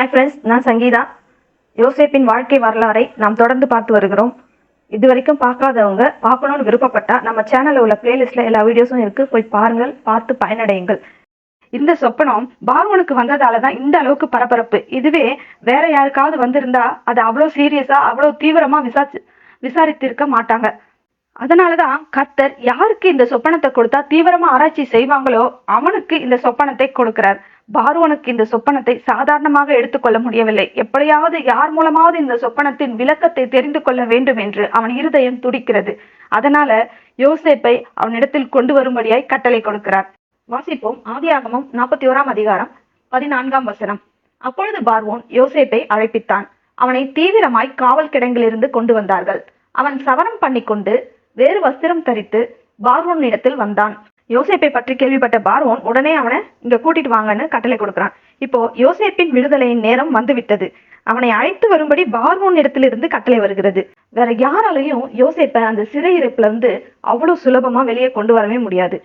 Hi friends நான் சங்கீதா. யோசேப்பின் வாழ்க்கை வரலாறை நாம் தொடர்ந்து பார்த்து வருகிறோம். இது வரைக்கும் பார்க்காதவங்க பார்க்கணும்னு விருப்பப்பட்டா நம்ம சேனல்ல உள்ள பிளேலிஸ்ட்ல எல்லா வீடியோஸும் இருக்கு. போய் பாருங்கள் பார்த்து பயனடையுங்கள். இந்த சொப்பனம் பார்வனுக்கு வந்ததால தான் இந்த அளவுக்கு பரபரப்பு. இதுவே வேற யாருக்காவது வந்திருந்தா அது அவ்வளோ சீரியஸா அவ்வளோ தீவிரமா விசாரிச்சு விசாரித்திருக்க மாட்டாங்க. அதனாலதான் கர்த்தர் யாருக்கு இந்த சொப்பனத்தை கொடுத்தா தீவிரமா ஆராய்ச்சி செய்வாங்களோ அவனுக்கு இந்த சொப்பனத்தை கொடுக்கிறார். பார்வனுக்கு இந்த சொப்பனத்தை சாதாரணமாக எடுத்துக்கொள்ள முடியவில்லை. எப்படியாவது யார் மூலமாவது இந்த சொப்பனத்தின் விளக்கத்தை தெரிந்து கொள்ள வேண்டும் என்று அவன் இருதயம் துடிக்கிறது. அதனால யோசேப்பை அவனிடத்தில் கொண்டு வரும்படியாய் கட்டளை கொடுக்கிறார். வாசிப்போம் ஆதியாகமும் நாற்பத்தி ஓராம் அதிகாரம் பதினான்காம் வசனம். அப்பொழுது பார்வோன் யோசேப்பை அழைப்பித்தான். அவனை தீவிரமாய் காவல் கிடங்கிலிருந்து கொண்டு வந்தார்கள். அவன் சவரம் பண்ணிக்கொண்டு வேறு வஸ்திரம் தரித்து பார்வோன் இடத்தில் வந்தான். யோசேப்பை பற்றி கேள்விப்பட்ட பார்வோன் உடனே அவனை இங்க கூட்டிட்டு வாங்கன்னு கட்டளை கொடுக்கிறான். இப்போ யோசேப்பின் விடுதலையின் நேரம் வந்துவிட்டது. அவனை அழைத்து வரும்படி பார்வோன் இடத்திலிருந்து கட்டளை வருகிறது. வேற யாராலையும் யோசேப்பை அந்த சிறையிருப்புல இருந்து அவ்வளவு சுலபமா வெளியே கொண்டு வரவே முடியாது.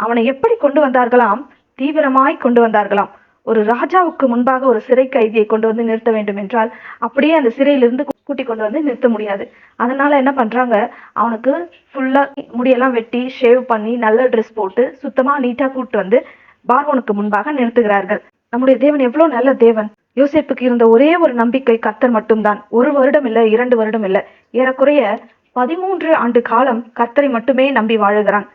அவனை எப்படி கொண்டு வந்தார்களாம்? தீவிரமாய் கொண்டு வந்தார்களாம். ஒரு ராஜாவுக்கு முன்பாக ஒரு சிறை கைதியை கொண்டு வந்து நிறுத்த வேண்டும் என்றால் அப்படியே அந்த சிறையிலிருந்து கூட்டி கொண்டு வந்து நிறுத்த முடியாது. அதனால என்ன பண்றாங்க? அவனுக்கு ஃபுல்லா முடியெல்லாம் வெட்டி ஷேவ் பண்ணி நல்ல ட்ரெஸ் போட்டு சுத்தமா நீட்டா கூட்டு வந்து பார்வனுக்கு முன்பாக நிறுத்துகிறார்கள். நம்முடைய தேவன் எவ்வளவு நல்ல தேவன். யோசேப்புக்கு இருந்த ஒரே ஒரு நம்பிக்கை கர்த்தர் மட்டும்தான். ஒரு வருடம் இல்ல இரண்டு வருடம் இல்ல. ஏறக்குறைய பதிமூன்று ஆண்டு காலம் கர்த்தரை மட்டுமே நம்பி வாழுகிறான்.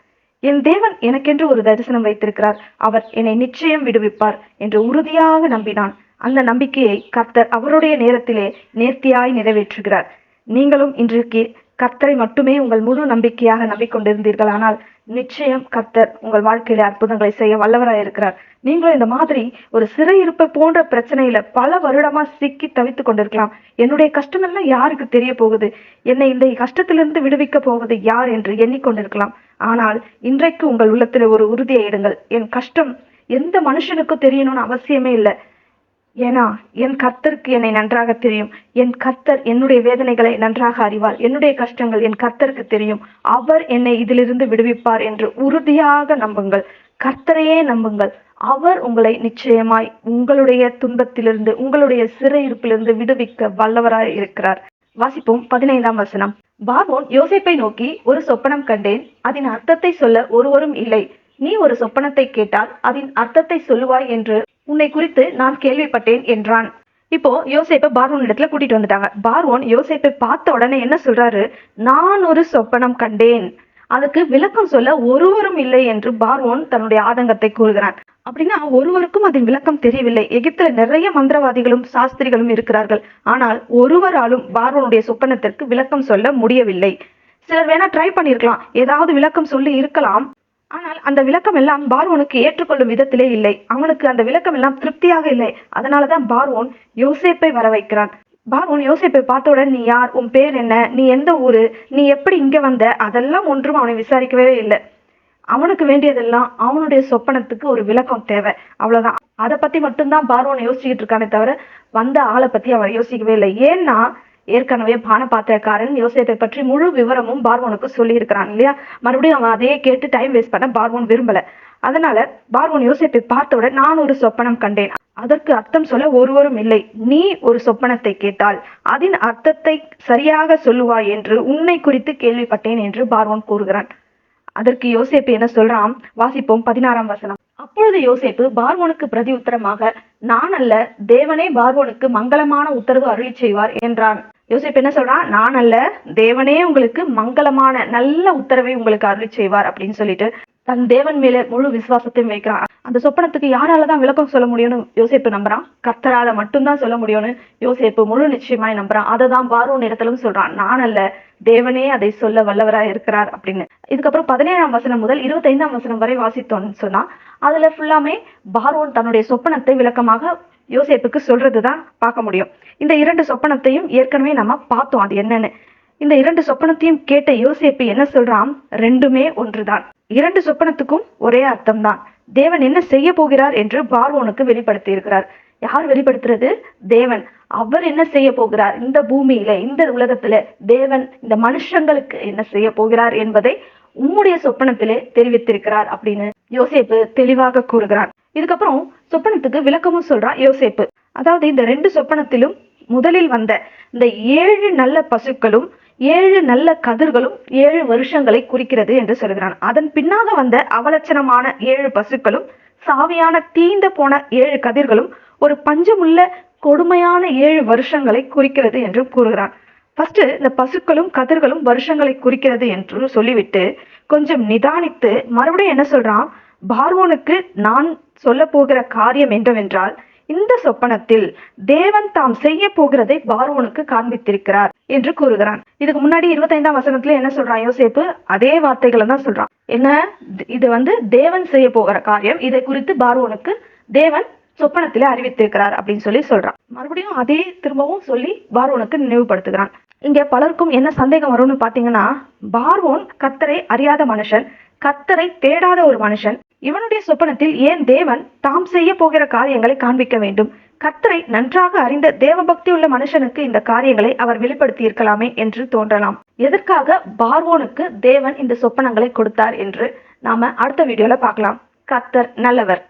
என் தேவன் எனக்கென்று ஒரு தரிசனம் வைத்திருக்கிறார். அவர் என்னை நிச்சயம் விடுவிப்பார் என்று உறுதியாக நம்பினான். அந்த நம்பிக்கையை கர்த்தர் அவருடைய நேரத்திலே நேர்த்தியாய் நிறைவேற்றுகிறார். நீங்களும் இன்றைக்கு கர்த்தரை மட்டுமே உங்கள் முழு நம்பிக்கையாக நம்பிக்கொண்டிருந்தீர்கள். ஆனால் நிச்சயம் கர்த்தர் உங்கள் வாழ்க்கையில அற்புதங்களை செய்ய வல்லவராய் இருக்கிறார். நீங்களும் இந்த மாதிரி ஒரு சிறையிருப்பை போன்ற பிரச்சனையில பல வருடமா சிக்கி தவித்துக் கொண்டிருக்கலாம். என்னுடைய கஷ்டமெல்லாம் யாருக்கு தெரிய போகுது? என்னை இந்த கஷ்டத்திலிருந்து விடுவிக்க போவது யார் என்று எண்ணிக்கொண்டிருக்கலாம். ஆனால் இன்றைக்கு உங்கள் உள்ளத்துல ஒரு உறுதியை எடுங்கள். என் கஷ்டம் எந்த மனுஷனுக்கும் தெரியணும்னு அவசியமே இல்லை. ஏன்னா என் கர்த்தருக்கு என்னை நன்றாக தெரியும். என் கர்த்தர் என்னுடைய வேதனைகளை நன்றாக அறிவார். என்னுடைய கஷ்டங்கள் என் கர்த்தருக்கு தெரியும். அவர் என்னை இதிலிருந்து விடுவிப்பார் என்று உறுதியாக நம்புங்கள். கர்த்தரையே நம்புங்கள். அவர் உங்களை நிச்சயமாய் உங்களுடைய துன்பத்திலிருந்து உங்களுடைய சிறையிருப்பிலிருந்து விடுவிக்க வல்லவராய் இருக்கிறார். வாசிப்போம் பதினைந்தாம் வசனம். பார்வோன் யோசேப்பை நோக்கி ஒரு சொப்பனம் கண்டேன் அதன் அர்த்தத்தை சொல்ல ஒருவரும் இல்லை. நீ ஒரு சொப்பனத்தை கேட்டால் அதன் அர்த்தத்தை சொல்லுவாய் என்று உன்னை குறித்து நான் கேள்விப்பட்டேன் என்றான். இப்போ யோசிப்பை பார்வோன் இடத்துல கூட்டிட்டு வந்துட்டாங்க. பார்வோன் யோசேப்பை பார்த்த உடனே என்ன சொல்றாரு? நான் ஒரு சொப்பனம் கண்டேன். அதுக்கு விளக்கம் சொல்ல ஒருவரும் இல்லை என்று பார்வோன் தன்னுடைய ஆதங்கத்தை கூறுகிறான். அப்படின்னா ஒருவருக்கும் அதன் விளக்கம் தெரியவில்லை. எகிப்துல நிறைய மந்திரவாதிகளும் சாஸ்திரிகளும் இருக்கிறார்கள். ஆனால் ஒருவராலும் பார்வோனுடைய சொப்பனத்திற்கு விளக்கம் சொல்ல முடியவில்லை. சிலர் வேணா ட்ரை பண்ணிருக்கலாம் ஏதாவது விளக்கம் சொல்லி இருக்கலாம். ஆனால் அந்த விளக்கம் எல்லாம் பார்வோனுக்கு ஏற்றுக்கொள்ளும் விதத்திலே இல்லை. அவனுக்கு அந்த விளக்கம் எல்லாம் திருப்தியாக இல்லை. அதனாலதான் பார்வோன் யோசேப்பை வர வைக்கிறான் பார்வோன் யோசிப்பை பார்த்தவுடன் நீ யார்? உன் பேர் என்ன? நீ எந்த ஊரு? நீ எப்படி இங்க வந்த? அதெல்லாம் ஒன்றும் அவனை விசாரிக்கவே இல்லை. அவனுக்கு வேண்டியதெல்லாம் அவனுடைய சொப்பனத்துக்கு ஒரு விளக்கம் தேவை. அவ்வளவுதான். அதை பத்தி மட்டும்தான் பார்வோன் யோசிச்சுக்கிட்டு இருக்கானே தவிர வந்த ஆளை பத்தி அவன் யோசிக்கவே இல்லை. ஏன்னா ஏற்கனவே பானபாத்திரக்காரன் யோசிப்பை பற்றி முழு விவரமும் பார்வோனுக்கு சொல்லி இருக்கிறான் இல்லையா? மறுபடியும் அவன் அதையே கேட்டு டைம் வேஸ்ட் பண்ண பார்வோன் விரும்பல. அதனால பார்வோன் யோசிப்பை பார்த்தவுடன் நான் ஒரு சொப்பனம் கண்டேன். அதற்கு அர்த்தம் சொல்ல ஒருவரும் இல்லை. நீ ஒரு சொப்பனத்தை கேட்டால் அதன் அர்த்தத்தை சரியாக சொல்லுவாய் என்று உன்னை குறித்து கேள்விப்பட்டேன் என்று பார்வோன் கூறுகிறான். அதற்கு யோசேப்பு என்ன சொல்றான்? வாசிப்போம் பதினாறாம் வசனம். அப்பொழுது யோசேப்பு பார்வோனுக்கு பிரதி உத்தரமாக நான் அல்ல தேவனே பார்வோனுக்கு மங்களமான உத்தரவு அருளி செய்வார் என்றான். யோசேப்பு என்ன சொல்றான்? நான் அல்ல தேவனே உங்களுக்கு மங்களமான நல்ல உத்தரவை உங்களுக்கு அருளி செய்வார் அப்படின்னு சொல்லிட்டு தன் தேவன் மேல முழு விசுவாசத்தையும் வைக்கிறான். அந்த சொப்பனத்துக்கு யாராலதான் விளக்கம் சொல்ல முடியும்னு யோசிப்பு நம்புறான்? கர்த்தரால மட்டும்தான் சொல்ல முடியும்னு யோசிப்பு முழு நிச்சயமாய் நம்புறான். அதை தான் பார்வோன் இடத்திலும் சொல்றான். நான் அல்ல தேவனே அதை சொல்ல வல்லவராய் இருக்கிறார் அப்படின்னு. இதுக்கப்புறம் பதினேழாம் வசனம் முதல் இருபத்தைந்தாம் வசனம் வரை வாசித்தோம்னு சொன்னா அதுல ஃபுல்லாமே பார்வோன் தன்னுடைய சொப்பனத்தை விளக்கமாக யோசிப்புக்கு சொல்றதுதான் பார்க்க முடியும். இந்த இரண்டு சொப்பனத்தையும் ஏற்கனவே நம்ம பார்த்தோம். அது என்னன்னு. இந்த இரண்டு சொப்பனத்தையும் கேட்ட யோசேப்பு என்ன சொல்றான் ரெண்டுமே ஒன்றுதான். இரண்டு சொப்பனத்துக்கும் ஒரே அர்த்தம்தான். தேவன் என்ன செய்ய போகிறார் என்று பார்வோனுக்கு வெளிப்படுத்தி இருக்கிறார் யார் வெளிப்படுத்துறது? தேவன். அவர் என்ன செய்ய போகிறார்? இந்த பூமியில இந்த உலகத்துல தேவன் இந்த மனுஷங்களுக்கு என்ன செய்ய போகிறார் என்பதை உம்முடைய சொப்பனத்திலே தெரிவித்திருக்கிறார் அப்படின்னு யோசேப்பு தெளிவாக கூறுகிறார். இதுக்கப்புறம் சொப்பனத்துக்கு விளக்கமும் சொல்றான் யோசேப்பு. அதாவது இந்த ரெண்டு சொப்பனத்திலும் முதலில் வந்த இந்த ஏழு நல்ல பசுக்களும் ஏழு நல்ல கதிர்களும் ஏழு வருஷங்களை குறிக்கிறது என்று சொல்கிறான். அதன் பின்னாக வந்த அவலட்சணமான ஏழு பசுக்களும் சாவியான தீந்த போன ஏழு கதிர்களும் ஒரு பஞ்சமுள்ள கொடுமையான ஏழு வருஷங்களை குறிக்கிறது என்று கூறுகிறான். ஃபர்ஸ்ட் இந்த பசுக்களும் கதிர்களும் வருஷங்களை குறிக்கிறது என்று சொல்லிவிட்டு கொஞ்சம் நிதானித்து மறுபடியும் என்ன சொல்றான்? பார்வோனுக்கு நான் சொல்ல போகிற காரியம் என்னவென்றால் இந்த சொப்பனத்தில் தேவன் தாம் செய்ய போகிறதை பார்வோனுக்கு காண்பித்திருக்கிறார் என்று கூறுகிறான். இதுக்கு முன்னாடி இருபத்தைந்தாம் வசனத்துல என்ன சொல்றான் யோசேப்பு? அதே வார்த்தைகளை தான் சொல்றான். என்ன? இது வந்து தேவன் செய்ய போகிற காரியம். இதை குறித்து பார்வோனுக்கு தேவன் சொப்பனத்திலே அறிவித்திருக்கிறார் அப்படின்னு சொல்லி சொல்றான். மறுபடியும் அதே திரும்பவும் சொல்லி பார்வோனுக்கு நினைவுபடுத்துகிறான். இங்க பலருக்கும் என்ன சந்தேகம் வரும்னு பாத்தீங்கன்னா பார்வோன் கத்தரை அறியாத மனுஷன் கத்தரை தேடாத ஒரு மனுஷன் இவனுடைய சொப்பனத்தில் ஏன் தேவன் தாம் செய்ய போகிற காரியங்களை காண்பிக்க வேண்டும்? கத்தரை நன்றாக அறிந்த தேவபக்தி உள்ள மனுஷனுக்கு இந்த காரியங்களை அவர் வெளிப்படுத்தி இருக்கலாமே என்று தோன்றலாம். எதற்காக பார்வோனுக்கு தேவன் இந்த சொப்பனங்களை கொடுத்தார் என்று நாம அடுத்த வீடியோல பார்க்கலாம். கத்தர் நல்லவர்.